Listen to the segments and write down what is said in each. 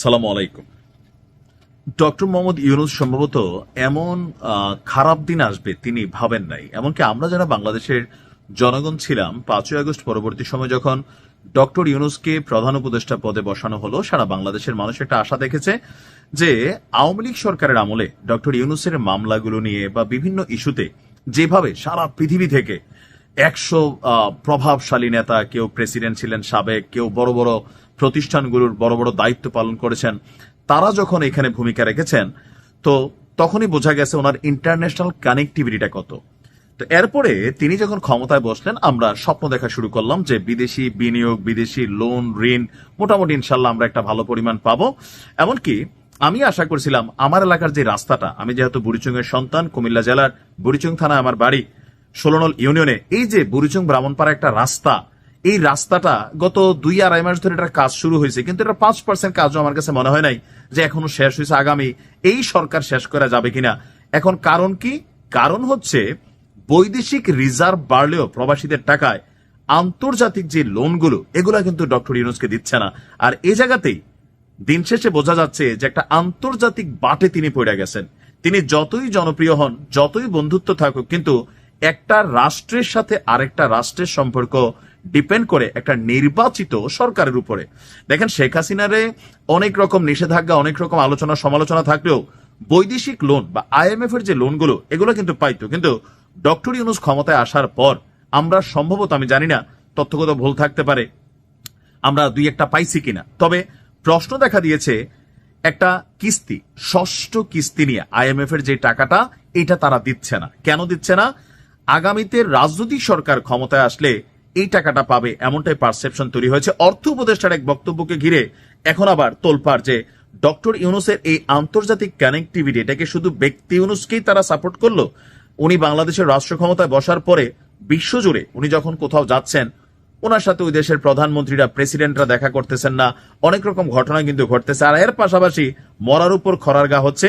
সালাম আলাইকুম। ডক্টর মোহাম্মদ ইউনুস সম্ভবত এমন খারাপ দিন আসবে তিনি ভাবেন নাই। এমনকি আমরা যারা বাংলাদেশের জনগণ ছিলাম, পাঁচই আগস্ট পরবর্তী সময় যখন ডক্টর ইউনুসকে প্রধান উপদেষ্টা পদে বসানো হলো, সারা বাংলাদেশের মানুষ একটা আশা দেখেছে যে আওয়ামী লীগ সরকারের আমলে ডক্টর ইউনুসের মামলাগুলো নিয়ে বা বিভিন্ন ইস্যুতে যেভাবে সারা পৃথিবী থেকে একশো প্রভাবশালী নেতা, কেউ প্রেসিডেন্ট ছিলেন সাবেক, কেউ বড় বড় প্রতিষ্ঠানগুলোর বড় বড় দায়িত্ব পালন করেছেন। তারা যখন এখানে ভূমিকা রেখেছেন, তো তখনই বোঝা গেছে ওনার ইন্টারন্যাশনাল কানেক্টিভিটিটা কত। তো এরপরে তিনি যখন ক্ষমতায় বসলেন, আমরা স্বপ্ন দেখা শুরু করলাম যে বিদেশি বিনিয়োগ, বিদেশি লোন ঋণ, মোটামুটি ইনশাল্লাহ আমরা একটা ভালো পরিমাণ পাবো। এমনকি আমি আশা করছিলাম, আমার এলাকার যে রাস্তাটা, আমি যেহেতু বুড়িচুঙ্গের সন্তান, কুমিল্লা জেলার বুড়িচুং থানা আমার বাড়ি ষোলনল ইউনিয়নে, এই যে বুড়িচুং ব্রাহ্মণপাড়া একটা রাস্তা এই রাস্তাটা গত দুই আড়াই মাস ধরে এটার কাজ শুরু হয়েছে, কিন্তু এটা পাঁচ পার্সেন্ট কাজও আমার কাছে মনে হয় নাই যে এখনও শেষ হয়েছে। আগামী এই সরকার শেষ করা যাবে কিনা? এখন কারণ কি? কারণ হচ্ছে বৈদেশিক রিজার্ভ বাড়লেও প্রবাসীদের টাকায় আন্তর্জাতিক যে লোনগুলো, এগুলো কিন্তু ডক্টর ইউনুসকে দিচ্ছে না। আর এই জায়গাতেই দিন শেষে বোঝা যাচ্ছে যে একটা আন্তর্জাতিক বাটে তিনি পড়ে গেছেন। তিনি যতই জনপ্রিয় হন, যতই বন্ধুত্ব থাকুক, কিন্তু একটা রাষ্ট্রের সাথে আরেকটা রাষ্ট্রের সম্পর্ক ডিপেন্ড করে একটা নির্বাচিত সরকারের উপরে। দেখেন, শেখ হাসিনারে অনেক রকম নিষেধাজ্ঞা, অনেক রকম আলোচনা, সমালোচনা থাকলেও বৈদেশিক লোন বা আইএমএফ এর যে লোনগুলো এগুলো কিন্তু পাইতো। কিন্তু ডক্টর ইউনুস ক্ষমতায় আসার পর আমরা সম্ভবত, আমি জানি না, তথ্যগত ভুল থাকতে পারে, আমরা দুই একটা পাইছি কিনা। তবে প্রশ্ন দেখা দিয়েছে, একটা কিস্তি, ষষ্ঠ কিস্তি নিয়ে আইএমএফ এর যে টাকাটা, এটা তারা দিচ্ছে না। কেন দিচ্ছে না? আগামীতে রাজনৈতিক সরকার ক্ষমতায় আসলে এই টাকাটা পাবে, এমনটাই পারসেপশন তৈরি হয়েছে। অর্থ উপদেষ্টার এক বক্তব্যকে ঘিরে এখন আবার তোলপাড় যে ডক্টর ইউনুসের এই আন্তর্জাতিক কানেক্টিভিটি এটাকে শুধু ব্যক্তি ইউনুসকেই তারা সাপোর্ট করল, উনি বাংলাদেশের রাষ্ট্র ক্ষমতায় বসার পরে বিশ্বজুড়ে উনি যখন কোথাও যাচ্ছেন ওনার সাথে ওই দেশের প্রধানমন্ত্রীরা প্রেসিডেন্টরা দেখা করতেছেন না, অনেক রকম ঘটনা কিন্তু ঘটতেছে। আর এর পাশাপাশি মরার উপর খরার গা হচ্ছে।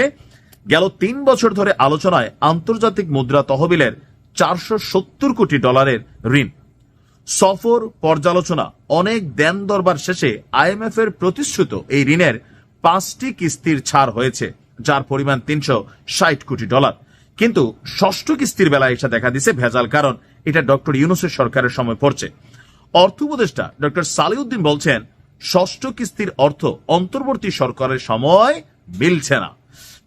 গেল তিন বছর ধরে আলোচনায় আন্তর্জাতিক মুদ্রা তহবিলের চারশো সত্তর কোটি ডলারের ঋণ। সফর, পর্যালোচনা, অনেক দেন দরবার শেষে আইএমএফ এর প্রতিশ্রুত এই ঋণের পাঁচটি কিস্তির ছাড় হয়েছে, যার পরিমাণ তিনশো ষাট কোটি ডলার। কিন্তু ষষ্ঠ কিস্তির বেলায় এসে দেখা দিছে ভেজাল, কারণ এটা ডক্টর ইউনুসের সরকারের সময় পড়ছে। অর্থ উপদেষ্টা ডক্টর সালিউদ্দিন বলছেন, ষষ্ঠ কিস্তির অর্থ অন্তর্বর্তী সরকারের সময় মিলছে না।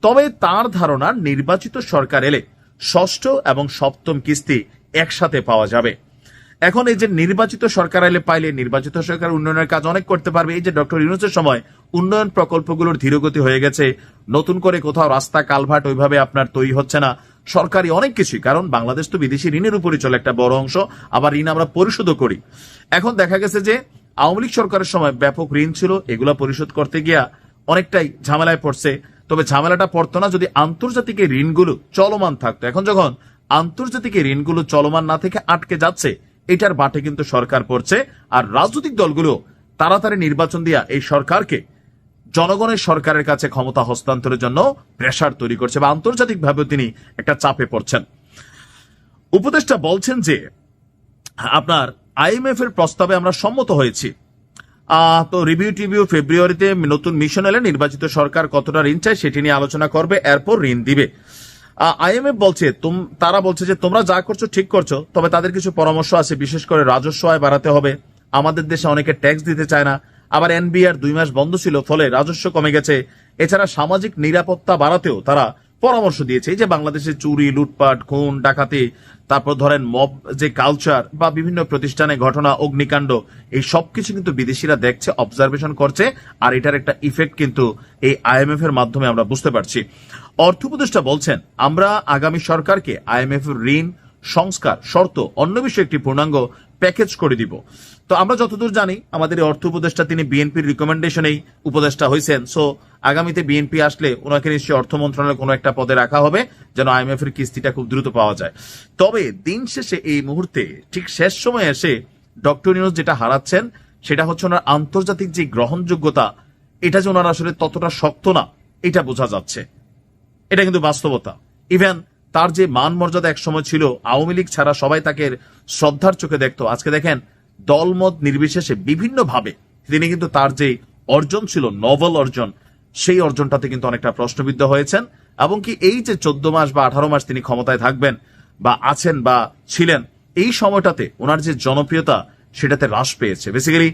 তবে তার ধারণা, নির্বাচিত সরকার এলে ষষ্ঠ এবং সপ্তম কিস্তি একসাথে পাওয়া যাবে। এখন এই যে নির্বাচিত সরকার এলে পাইলে নির্বাচিত সরকার উন্নয়নের কাজ অনেক করতে পারবে। এই যে ডক্টর ইউনুসের সময় উন্নয়ন প্রকল্পগুলোর ধীরগতি হয়ে গেছে, নতুন করে কোথাও রাস্তা, কালভার্ট ওইভাবে আপনার তৈরি হচ্ছে না। সরকারি অনেক কিছুই, কারণ বাংলাদেশ তো বিদেশি ঋণের উপরই চলে একটা বড় অংশ, আবার ঋণ আমরা পরিশোধও করি। এখন দেখা গেছে যে আওয়ামী লীগ সরকারের সময় ব্যাপক ঋণ ছিল, এগুলা পরিশোধ করতে গিয়া অনেকটাই ঝামেলায় পড়ছে। তবে ঝামেলাটা পড়তো না যদি আন্তর্জাতিক ঋণগুলো চলমান থাকতো। এখন যখন আন্তর্জাতিক ঋণগুলো চলমান না থেকে আটকে যাচ্ছে এটার বাটে কিন্তু সরকার পড়ছে। আর রাজনৈতিক দলগুলো তাড়াতাড়ি নির্বাচন দিয়া এই সরকারকে জনগণের সরকারের কাছে ক্ষমতা হস্তান্তরের জন্য প্রেশার তৈরি করছে বা আন্তর্জাতিকভাবেও তিনি একটা চাপে পড়ছেন। উপদেষ্টা বলছেন যে, আপনার আইএমএফ এর প্রস্তাবে আমরা সম্মত হয়েছি। তো রিভিউ টিভিউ ফেব্রুয়ারিতে নতুন মিশন এলে নির্বাচিত সরকার কতটা ঋণ চায় সেটি নিয়ে আলোচনা করবে, এরপর ঋণ দিবে। আইএমএফ বলছে তারা বলছে যে, তোমরা যা করছ ঠিক করছ, তবে তাদের কিছু পরামর্শ আছে, বিশেষ করে রাজস্ব আয় বাড়াতে হবে। আমাদের দেশে অনেকে ট্যাক্স দিতে চায় না। আবার এনবিআর দুই মাস বন্ধ ছিল, ফলে রাজস্ব কমে গেছে। এছাড়া সামাজিক নিরাপত্তা বাড়াতেও তারা পরামর্শ দিয়েছে যে বাংলাদেশে চুরি, লুটপাট, খুন, ডাকাতি, তারপর ধরেন মব যে কালচার বা বিভিন্ন প্রতিষ্ঠানে ঘটনা, অগ্নিকাণ্ড, এই সবকিছু কিন্তু বিদেশিরা দেখছে অবজারভেশন করছে, আর এটার একটা ইফেক্ট কিন্তু এই আইএমএফ এর মাধ্যমে আমরা বুঝতে পারছি। অর্থ উপদেষ্টা বলছেন, আমরা আগামী সরকারকে আইএমএফ ঋণ সংস্কার, শর্ত অন্য বিষয়ে একটি পূর্ণাঙ্গ প্যাকেজ করে দিব। তো আমরা যতদূর জানি, আমাদের অর্থ উপদেষ্টা তিনি বিএনপির রিকমেন্ডেশনেই উপদেষ্টা হয়েছেন সো আগামীতে বিএনপি আসলে ওনাকে নিশ্চয়ই অর্থ মন্ত্রণালয়ের কোনো একটা পদে রাখা হবে, যেন আইএমএফ এর কিস্তিটা খুব দ্রুত পাওয়া যায়। তবে দিন শেষে এই মুহূর্তে, ঠিক শেষ সময়ে এসে ডক্টর ইউনুস যেটা হারাচ্ছেন, সেটা হচ্ছে ওনার আন্তর্জাতিক যে গ্রহণযোগ্যতা, এটা যে ওনার আসলে ততটা শক্ত না, এটা বোঝা যাচ্ছে। এটা কিন্তু বাস্তবতা। ইভেন তার যে মান মর্যাদা এক সময় ছিল, আওয়ামী লীগ ছাড়া সবাই তাকে শ্রদ্ধার চোখে দেখতো। আজকে দেখেন, দলমত নির্বিশেষে বিভিন্ন ভাবে তিনি কিন্তু তার যে অর্জন ছিল নভেল অর্জন, সেই অর্জনটাতে কিন্তু অনেকটা প্রশ্নবিদ্ধ হয়েছেন এবং কি এই যে চোদ্দ মাস বা আঠারো মাস তিনি ক্ষমতায় থাকবেন বা আছেন বা ছিলেন, এই সময়টাতে ওনার যে জনপ্রিয়তা সেটাতে হ্রাস পেয়েছে। বেসিক্যালি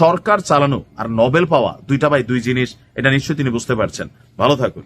সরকার চালানো আর নোবেল পাওয়া দুইটা বাই দুই জিনিস, এটা নিশ্চয়ই তিনি বুঝতে পারছেন। ভালো থাকুন।